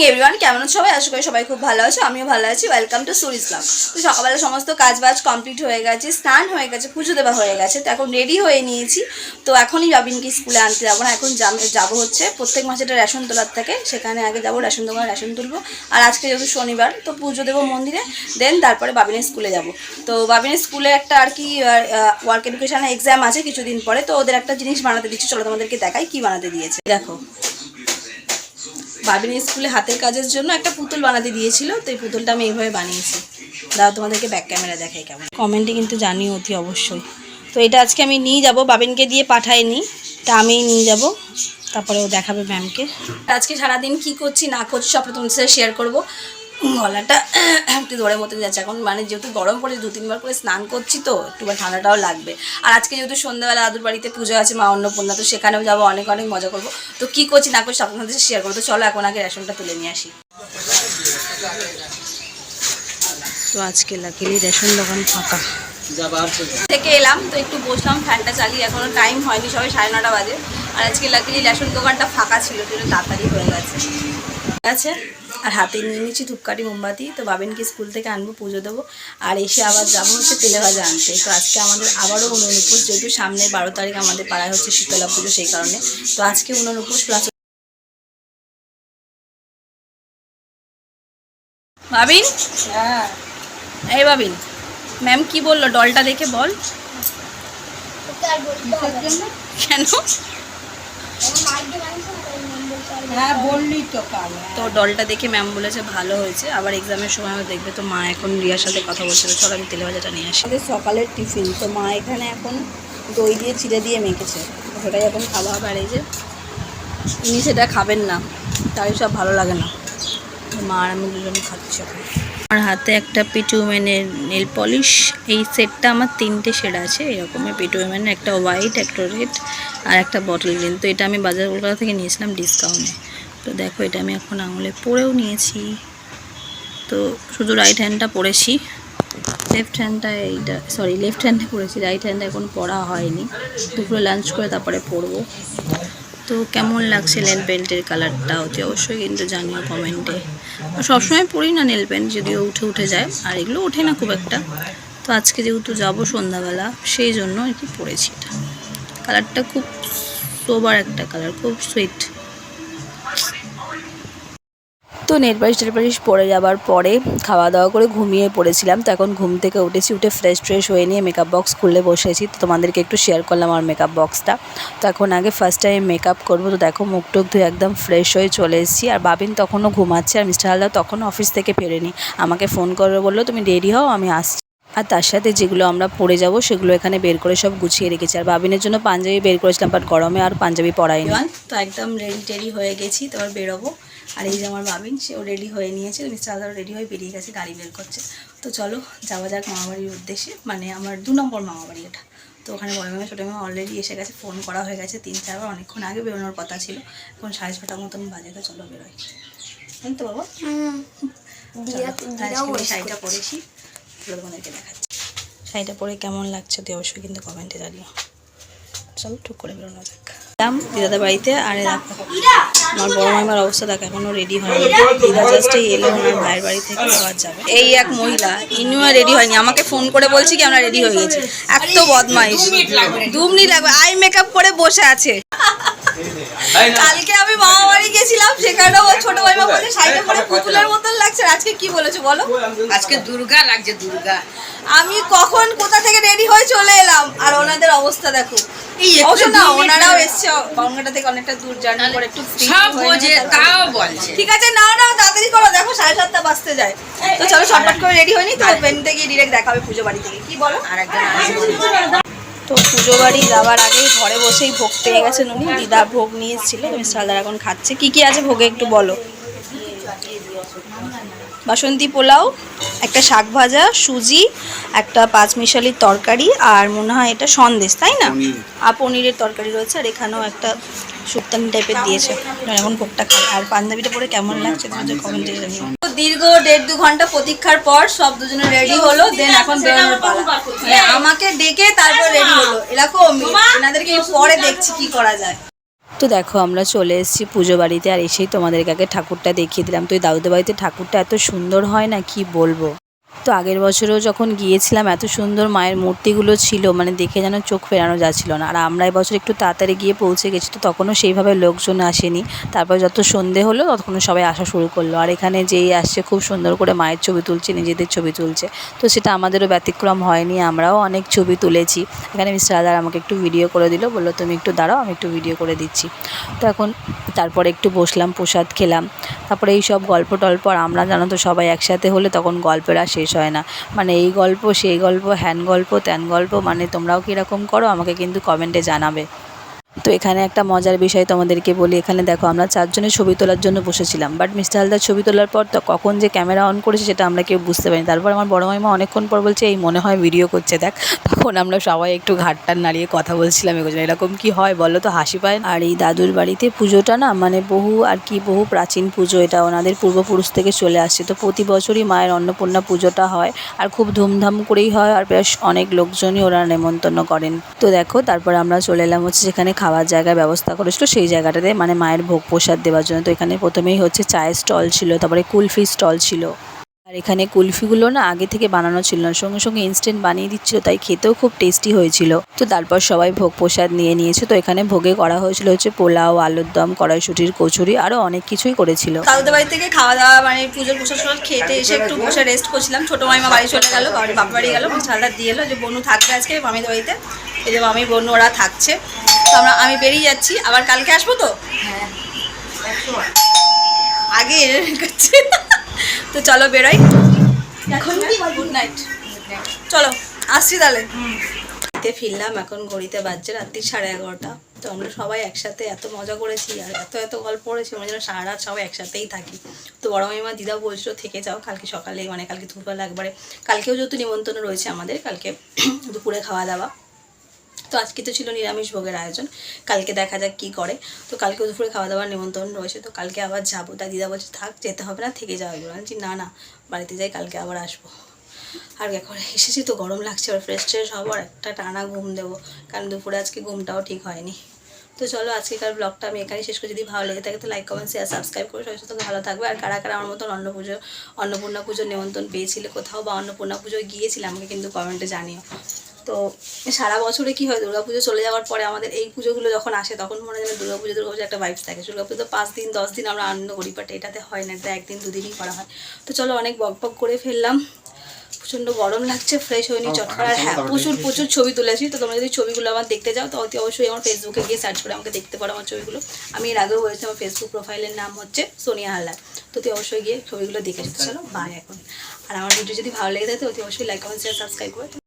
Everyone কেমন সবাই? আশা করি সবাই খুব ভালো আছো। আমিও ভালো আছি। ওয়েলকাম টু সুর ইসলাম তো সকালবেলা সমস্ত কাজ বাজ কমপ্লিট হয়ে গেছে, স্নান হয়ে গেছে, পুজো দেওয়া হয়ে গেছে। তো এখন রেডি হয়ে নিয়েছি। তো এখনই বাবিনকে স্কুলে আনতে যাব না। এখন যাব হচ্ছে প্রত্যেক মাসে একটা রেশন তোলার থাকে। সেখানে আগে যাব রেশন দোকানে রেশন তুলবো। আর আজকে যেহেতু শনিবার, তো পুজো দেবো মন্দিরে। দেন তারপরে বাবিনের স্কুলে যাব। তো বাবিনের স্কুলে একটা আর কি ওয়ার্ক এডুকেশনের এক্সাম আছে কিছুদিন পরে। তো ওদের একটা জিনিস বানাতে দিচ্ছি। চলো তোমাদেরকে দেখাই কি বানাতে দিয়েছে। দেখো। বাবিনী স্কুলে হাতের কাজের জন্য একটা পুতুল বানাতে দিয়েছিল, তো এই পুতুলটা আমি এইভাবে বানিয়েছি। দাও, তোমাদেরকে ব্যাক ক্যামেরা দেখাই কেমন। কমেন্টে কিন্তু জানি অতি অবশ্যই। তো এটা আজকে আমি নিয়ে যাব, বাবিনকে দিয়ে পাঠাই নি তা আমি নিয়ে যাব, তারপরে ও দেখাবে ম্যামকে আজকে সারাদিন কি করছি, না করছি সব সাথে শেয়ার করব। গলাটা একটু দৌড়ের মতো যাচ্ছে। এখন মানে যেহেতু গরম পড়ে দু, তিনবার করে স্নান করছি তো একটুবার ঠান্ডাটাও লাগবে। আর আজকে যেহেতু সন্ধ্যাবেলা আদুর বাড়িতে পুজো আছে, মা অন্নপূর্ণা, তো সেখানেও যাব, অনেক অনেক মজা করব। তো কি করছি না করছি আপনাদের সাথে শেয়ার করব। তো চলো এখন আগে রেশনটা তুলে নিয়ে আসি। তো আজকে লাকিলি রেশন দোকান ফাঁকা। থেকে এলাম, তো একটু বসলাম ফ্যানটা চালিয়ে। এখনও টাইম হয়নি সবাই সাড়ে নটা বাজে। আর আজকে লাকিলি রেশন দোকানটা ফাঁকা ছিল তাড়াতাড়ি হয়ে গেছে। আছে। আর হাতে নিয়ে নিচ্ছি ধূপকাঠি মোমবাতি। তো বাবিনকে স্কুল থেকে আনব পুজো দেবো। আর এসে আবার যাব হচ্ছে তেলে ভাজা আনতে। তো আজকে আমাদের আবারও উননুপুষ যেহেতু সামনের বারো তারিখ আমাদের পাড়ায় হচ্ছে শীতলা পুজো সেই কারণে। তো আজকে উননুপুষ প্লাস বাবিন? এই বাবিন ম্যাম কি বলল? ডলটা দেখে বল। কেন? হ্যাঁ বললি তো তো ডলটা দেখে ম্যাম বলেছে ভালো হয়েছে। আবার এক্সামের সময় দেখবে তো মা এখন রিয়ার সাথে কথা বলছিল চলো আমি তেলে ভাজাটা নিয়ে আসি। সকালের টিফিন। তো মা এখানে এখন দই দিয়ে চিড়ে দিয়ে মেখেছে। ওটাই সেটাই এখন খাওয়া। হবে আর এই যে ইনি সেটা খাবেন না। তাই সব ভালো লাগে না। মা আর আমি দুজনে খাচ্ছি আমার হাতে একটা পিটুমেনের নেল পলিশ। এই সেটটা আমার তিনটে শেড আছে এরকমের পিটুমেনের একটা হোয়াইট একটা রেড আর একটা বটল গ্রিন তো এটা আমি বাজার কলকাতা থেকে নিয়েছিলাম ডিসকাউন্টে তো দেখো, এটা আমি এখন আঙুলে পরেও নিয়েছি। তো শুধু রাইট হ্যান্ডটা পরেছি। লেফট হ্যান্ডটা এইটা সরি লেফট হ্যান্ডে পরেছি। রাইট হ্যান্ডটা এখন পরা হয়নি। দুপুরে লাঞ্চ করে তারপরে পরবো। তো কেমন লাগছে নেল পেন্টের কালারটা অতি অবশ্যই কিন্তু জানিও কমেন্টে সবসময় পরি না নেল প্যান্ট যদিও উঠে উঠে যায়, আর এগুলো ওঠে না খুব একটা। তো আজকে যেহেতু যাব সন্ধ্যাবেলা, সেই জন্য আর কি পরেছি এটা। কালারটা খুব সোবার একটা কালার খুব সুইট তো নেট পালিশ টেট পালিশ পরে যাবার পরে খাওয়া দাওয়া করে ঘুমিয়ে পড়েছিলাম। তো এখন ঘুম থেকে উঠেছি, উঠে ফ্রেশ ট্রেশ হয়ে নিয়ে মেকআপ বক্স খুলে বসেছি। তো তোমাদেরকে একটু শেয়ার করলাম আমার মেকআপ বক্সটা তো এখন আগে ফার্স্ট টাইম মেকআপ করব। তো দেখো মুখ টুক ধুয়ে একদম ফ্রেশ হয়ে চলে এসেছি। আর বাবিন তখনও ঘুমাচ্ছে আর মিস্টার হালদার তখন অফিস থেকে ফেরেনি। আমাকে ফোন করে বলল, তুমি রেডি হও, আমি আসছি। আর তার সাথে যেগুলো আমরা পরে যাব, সেগুলো এখানে বের করে সব গুছিয়ে রেখেছি। আর বাবিনের জন্য পাঞ্জাবি বের করেছিলাম বাট গরমে আর পাঞ্জাবি পরাইনি। তো একদম রেডি টেডি হয়ে গেছি, তো এবার বেরোবো। আর এই যে আমার বাবিন সেও রেডি হয়ে নিয়েছে। মিস্টার আদার রেডি হয়ে বেরিয়ে গেছে গাড়ি বের করছে। তো চলো যাওয়া যাক মামাবাড়ির উদ্দেশ্যে। মানে আমার দু নম্বর মামাবাড়ি এটা তো ওখানে বড় মামা ছোটো মামা অলরেডি এসে গেছে ফোন করা হয়ে গেছে তিন চারবার। অনেকক্ষণ আগে বেরোনোর কথা ছিল। এখন সাড়ে ছটার মতন বাজে তো চলো বেরোয় তাই তো বাবা? শাড়িটা পরেছি। তোমাদেরকে দেখাচ্ছি। শাড়িটা পরে কেমন লাগছে তুই অবশ্যই কিন্তু কমেন্টে জানিও। চলো টুক করে বেরোনো যাক। এলাম দিদাদের বাড়িতে আর আমার বড় মামার অবস্থা দেখো এখনও রেডি হয়নি। দিদা জাস্ট এই এলো ওনার ভাইয়ের বাড়ি থেকে আবার যাবে। এই এক মহিলা ইনিও রেডি হয়নি। আমাকে ফোন করে বলছি কি আমরা রেডি হয়ে গেছি। এত বদমাইশ। দু মিনিট লাগবে। আই মেকআপ করে বসে আছে। কালকে আমি মামা বাড়ি গেছিলাম সেখানে ও ছোট মাইমা বলে শাড়িটা পরে পুতুলের মতন লাগছে। আজকে কি বলেছ বলো? আজকে দুর্গা লাগছে দুর্গা। আমি কখন কোথা থেকে রেডি হয়ে চলে এলাম? আর ওনাদের অবস্থা দেখো। ওনারাও এসছে বাংলাটা থেকে অনেকটা দূর জার্নি করে একটু সব বোঝে তাও বলছে। ঠিক আছে নাও নাও তাড়াতাড়ি করো দেখো সাড়ে সাতটা বাজতে যায়। তো চলো শর্টকাট করে রেডি হয়নি তো গিয়ে ডিরেক্ট দেখাবে পুজো বাড়ি থেকে। কি বলো? আর তো পুজো বাড়ি যাওয়ার আগেই ঘরে বসেই ভোগ পেয়ে গেছেন উনি দিদা ভোগ নিয়ে এসেছিল মিস্টার এখন খাচ্ছে। কি কি আছে ভোগে একটু বলো? বাসন্তী পোলাও একটা শাক ভাজা সুজি একটা পাঁচমিশালির তরকারি আর মনে হয় এটা সন্দেশ তাই না? আর পনিরের তরকারি রয়েছে আর এখানেও একটা শুক্তানি টাইপের দিয়েছে। এখন ভোগটা খাই আর পাঞ্জাবিটা পরে কেমন লাগছে তোমাদের কমেন্টে জানিও। দীর্ঘ দেড় দু ঘণ্টা প্রতীক্ষার পর সব দুজনে রেডি হলো দেন এখন বেরোনোর পালা। মানে আমাকে ডেকে তারপর রেডি হলো। এরকম এনাদেরকে পরে দেখছি কি করা যায়। তো দেখো, আমরা চলে এসেছি পুজো বাড়িতে আর এসেই তোমাদেরকে আগে ঠাকুরটা দেখিয়ে দিলাম। তো এই দাউদের বাড়িতে ঠাকুরটা এত সুন্দর হয় না? কি বলব? তো আগের বছরেও যখন গিয়েছিলাম, এত সুন্দর মায়ের মূর্তিগুলো ছিল মানে দেখে যেন চোখ ফেরানো যাচ্ছিল না। আর আমরা এবছর একটু তাড়াতাড়ি গিয়ে পৌঁছে গেছি, তো তখনও সেইভাবে লোকজন আসেনি। তারপর যত সন্ধে হলো ততক্ষণ সবাই আসা শুরু করল। আর এখানে যেই আসছে, খুব সুন্দর করে মায়ের ছবি তুলছে, নিজেদের ছবি তুলছে। তো সেটা আমাদেরও ব্যতিক্রম হয়নি, আমরাও অনেক ছবি তুলেছি। এখানে মিস্টার আদার আমাকে একটু ভিডিও করে দিল, বলল, তুমি একটু দাঁড়াও, আমি একটু ভিডিও করে দিচ্ছি। তো এখন তারপরে একটু বসলাম, প্রসাদ খেলাম। তারপরে এই সব গল্প টল্প আর আমরা জানো তো সবাই একসাথে হলে তখন গল্পের আর শেষ হয় না। মানে এই গল্প, সেই গল্প, হ্যান গল্প, ত্যান গল্প মানে তোমরাও কীরকম করো, আমাকে কিন্তু কমেন্টে জানাবে। তো এখানে একটা মজার বিষয় তোমাদেরকে বলি। এখানে দেখো, আমরা চারজনে ছবি তোলার জন্য বসেছিলাম। বাট মিস্টার হালদার ছবি তোলার পর তো কখন যে ক্যামেরা অন করেছে সেটা আমরা কেউ বুঝতে পারিনি। তারপর আমার বড় মাইমা অনেকক্ষণ পর বলছে, এই মনে হয় ভিডিও করছে, দেখ। তখন আমরা সবাই একটু ঘাটটার নাড়িয়ে কথা বলছিলাম এগোছিলাম এরকম কি হয় বলো তো, হাসি পায় আর এই দাদুর বাড়িতে পুজোটা না মানে বহু আর কি, বহু প্রাচীন পুজো। এটা ওনাদের পূর্বপুরুষ থেকে চলে আসছে। তো প্রতি বছরই মায়ের অন্নপূর্ণা পুজোটা হয়। আর খুব ধুমধাম করেই হয়। আর বেশ অনেক লোকজনই ওরা নেমন্তন্ন করেন। তো দেখো, তারপর আমরা চলে এলাম হচ্ছে যেখানে খাওয়ার জায়গার ব্যবস্থা করেছিল, সেই জায়গাটাতে মানে মায়ের ভোগ প্রসাদ দেওয়ার জন্য। তো এখানে প্রথমেই হচ্ছে চায়ের স্টল ছিল, তারপরে কুলফি স্টল ছিল। আর এখানে কুলফিগুলো না আগে থেকে বানানো ছিল না সঙ্গে সঙ্গে ইনস্ট্যান্ট বানিয়ে দিচ্ছিল তাই খেতেও খুব টেস্টি হয়েছিল। তো তারপর সবাই ভোগ প্রসাদ নিয়ে নিয়েছে তো এখানে ভোগে করা হয়েছিল হচ্ছে পোলাও আলুর দম কড়াইশুটির কচুরি আরও অনেক কিছুই করেছিল। দাদুদের বাড়ি থেকে খাওয়া দাওয়া মানে পুজোর প্রসাদ টসাদ খেতে এসে একটু বসে রেস্ট করছিলাম। ছোটো মাইমা বাড়ি চলে গেলো বাড়ি বাপ বাড়ি গেলো ঝালটা দিয়ে এলো যে বনু থাকবে আজকে মামিদের বাড়িতে। এই যে মামি বনু ওরা থাকছে। তো আমরা আমি বেরিয়ে যাচ্ছি আবার কালকে আসব তো? হ্যাঁ আগে করছে। তো চলো বেরোই। এখন গুড নাইট। চলো, আসছি তাহলে। বাড়িতে ফিরলাম, এখন ঘড়িতে বাজছে রাত্রি সাড়ে এগারোটা। তো আমরা সবাই একসাথে এত মজা করেছি আর এত এত গল্প করেছি মনে যেন সারা রাত সবাই একসাথেই থাকি। তো বড় মামিমা দিদা বলছিল, থেকে যাও, কালকে সকালে মানে কালকে দুপুরবেলা একবারে। কালকেও যেহেতু নিমন্ত্রণ রয়েছে আমাদের, কালকে দুপুরে খাওয়া দাওয়া। তো আজকে তো ছিল নিরামিষ ভোগের আয়োজন। কালকে দেখা যাক কী করে। তো কালকে দুপুরে খাওয়া দাওয়ার নিমন্ত্রণ রয়েছে, তো কালকে আবার যাব। তাই দিদা বলছে, থাক, যেতে হবে না, থেকে যাওয়া এগুলো। বলছি, না না, বাড়িতে যাই, কালকে আবার আসব। আর এখন এসেছি তো, গরম লাগছে আর ফ্রেশ ট্রেশ হব আর একটা টানা ঘুম দেবো। কারণ দুপুরে আজকে ঘুমটাও ঠিক হয়নি। তো চলো, আজকেকার ব্লগটা আমি এখানে শেষ করে। যদি ভালো লেগে থাকে, তো লাইক কমেন্ট শেয়ার সাবস্ক্রাইব করে সবাই সাথে ভালো থাকবে। আর কারা কারা আমার মতন অন্ন পুজো অন্নপূর্ণা পুজোর নিমন্ত্রণ পেয়েছিলে কোথাও বা অন্নপূর্ণা পুজোয় গিয়েছিলে, আমাকে কিন্তু কমেন্টে জানিও। তো সারা বছরে কি হয় দুর্গাপুজো চলে যাওয়ার পরে আমাদের এই পুজোগুলো যখন আসে তখন মনে হয় দুর্গাপুজো দুর্গাপুজো একটা ভাইবস থাকে। দুর্গাপুজো তো পাঁচ দিন দশ দিন আমরা আনন্দ করি বাট এটাতে হয় না এটা একদিন দুদিনই করা হয়। তো চলো অনেক বক বক করে ফেললাম। প্রচণ্ড গরম লাগছে ফ্রেশ হয়নি চটকার হ্যাঁ প্রচুর প্রচুর ছবি তুলেছি। তো তোমরা যদি ছবিগুলো আমার দেখতে যাও তো অতি অবশ্যই আমার ফেসবুকে গিয়ে সার্চ করে আমাকে দেখতে পারো আমার ছবিগুলো। আমি এর আগেও বলেছি আমার ফেসবুক প্রোফাইলের নাম হচ্ছে সোনিয়া হালদার। তো তুই অবশ্যই গিয়ে ছবিগুলো দেখে চলো বাই এখন। আর আমার ভিডিও যদি ভালো লেগে থাকে তো অতি অবশ্যই লাইক কমেন্ট শেয়ার সাবস্ক্রাইব করে